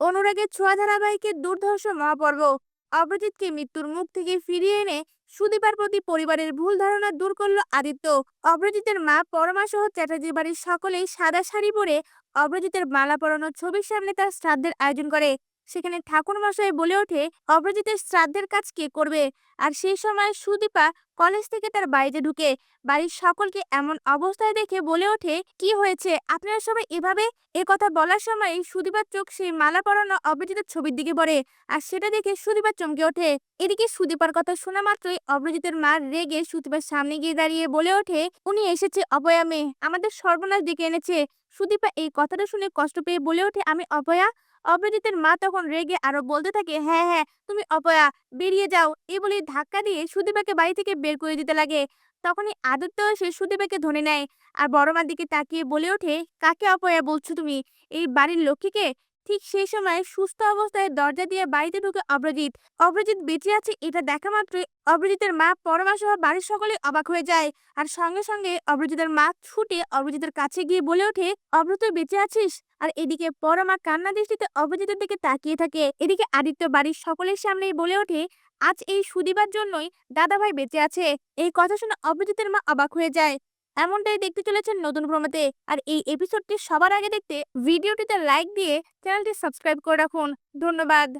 অনুরাগের ছোঁয়া ধারাবাহিকের দুর্ধর্ষ মহাপর্ব। অপরাজিৎকে মৃত্যুর মুখ থেকে ফিরিয়ে এনে সুদীপার প্রতি পরিবারের ভুল ধারণা দূর করল আদিত্য। অপরাজিতের মা পরমা সহ চ্যাটার্জি বাড়ির সকলেই সাদা শাড়ি পরে অপরাজিতের মালা পরানোর ছবির সামনে তার শ্রাদ্ধের আয়োজন করে। সেখানে ঠাকুর মশাই বলে ওঠে অপরাজিতের শ্রাদ্ধের কাজ কে করবে? আর সেই সময় সুদীপা কলেজ থেকে তার বাড়িতে ঢুকে বাড়ির সকলকে এমন অবস্থায় দেখে বলে ওঠে, কি হয়েছে? আপনারা সবাই এভাবে এ কথা বলার সময় সুদীপার চোখ সেই মালা পরানো অপরাজিতের ছবির দিকে পড়ে আর সেটা দেখে সুদীপার চমকে ওঠে। এদিকে সুদীপার কথা শোনা মাত্রই অপরাজিতের মা রেগে সুদীপার সামনে গিয়ে দাঁড়িয়ে বলে ওঠে, উনি এসেছে অপয়া মেয়ে, আমাদের সর্বনাশ ডেকে এনেছে। সুদীপা এই কথাটা শুনে কষ্ট পেয়ে বলে ওঠে, আমি অপয়া অপরাজিতের মা তখন রেগে আরও বলতে থাকে হ্যাঁ হ্যাঁ তুমি অপয়া বেরিয়ে যাও। এই বলে ধাক্কা দিয়ে সুদীপাকে বাড়ি থেকে করে দিতে লাগে। তখনই আদিত্য এসে সুদীপাকে ধরে নেয়। আর বড় মার দিকে তাকিয়ে বলে ওঠে, কাকে অপয়া বলছো তুমি? এই বাড়ির লক্ষ্মীকে ঠিক সেই সময় সুস্থ অবস্থায় দরজা দিয়ে বাড়িতে ঢুকে অপরাজিৎ অপরাজিৎ বেঁচে আছে এটা দেখা মাত্রই অপরাজিতের মা পরমা সহ বাড়ির সকলে অবাক হয়ে যায়। আর সঙ্গে সঙ্গে অপরাজিতের মা ছুটে অপরাজিতের কাছে গিয়ে বলে ওঠে অপর তুই বেঁচে আছিস? আর এদিকে পরমা কান্না দৃষ্টিতে অপরাজিতের দিকে তাকিয়ে থাকে। এদিকে আদিত্য বাড়ির সকলের সামনেই বলে ওঠে, আজ এই সুদিবার জন্যই দাদাভাই বেঁচে আছে। এই কথা শুনে অপরাজিতের মা অবাক হয়ে যায়। এমনটাই দেখতে চলেছেন নতুন প্রমাতে আর এই এপিসোডটি সবার আগে দেখতে ভিডিওটিতে লাইক দিয়ে চ্যানেলটি সাবস্ক্রাইব করে রাখুন। ধন্যবাদ।